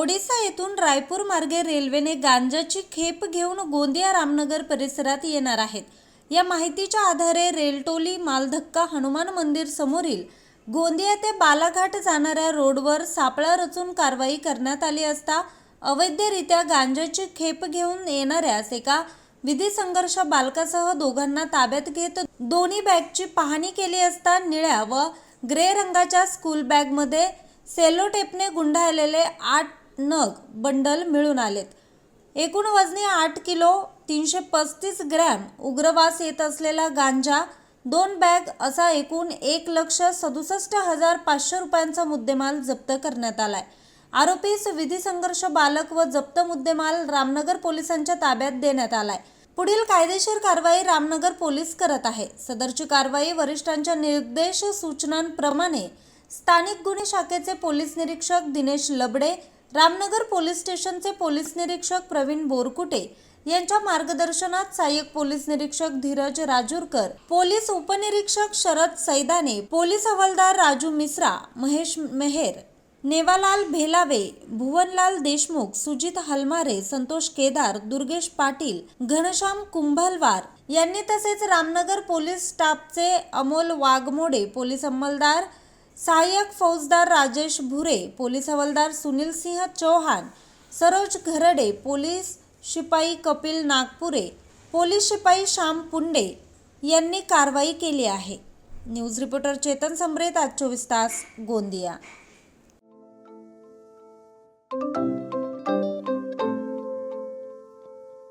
ओडिसा येथून रायपूर मार्गे रेल्वेने गांजाची खेप घेऊन गोंदिया रामनगर परिसरात येणार आहेत. या माहितीच्या आधारे रेलटोली मालधक्का हनुमान मंदिर समोरील गोंदिया ते बालाघाट जाणाऱ्या रोडवर सापळा रचून कारवाई करण्यात आली असता अवैधरित्या गांजाची खेप घेऊन येणाऱ्यास एका विधी संघर्ष बालकासह दोघांना ताब्यात घेत दोन्ही बॅगची पाहणी केली असता निळ्या व ग्रे रंगाच्या स्कूल बॅगमध्ये सेलो टेपने गुंडाळलेले आठ नग बंडल मिळून आलेत. एकूण वजनी आठ किलो तीनशे पस्तीस ग्रॅम उग्रवास येत असलेला गांजा दोन बॅग असा एकूण एक लक्ष सदुसष्ट हजार पाचशे रुपयांचा मुद्देमाल जप्त करण्यात आलाय. आरोपीस विधी संघर्ष बालक व जप्त मुद्देमाल रामनगर पोलिसांच्या ताब्यात देण्यात आलाय. पुढील कायदेशीर कारवाई रामनगर पोलीस करत आहे. सदरची कारवाई वरिष्ठांच्या निर्देश सूचनांप्रमाणे स्थानिक गुन्हे शाखेचे पोलीस निरीक्षक दिनेश लबडे रामनगर पोलीस स्टेशनचे पोलीस निरीक्षक प्रवीण बोरकुटे यांच्या मार्गदर्शनात सहाय्यक पोलीस निरीक्षक धीरज राजूरकर पोलीस उपनिरीक्षक शरद सैदाने पोलीस हवालदार राजू मिश्रा महेश मेहेर नेवालाल भेलावे भुवनलाल देशमुख सुजित हलमारे संतोष केदार दुर्गेश पाटील घनश्याम कुंभलवार यांनी तसेच रामनगर पोलीस स्टाफचे अमोल वाघमोडे पोलीस अंमलदार सहाय्यक फौजदार राजेश भुरे पोलीस हवालदार सुनील सिंह चौहान सरोज घरडे पोलीस शिपाई कपिल नागपुरे पोलीस शिपाई श्याम पुंडे यांनी कारवाई केली आहे. न्यूज रिपोर्टर चेतन सम्रेत आज चोवीस तास गोंदिया.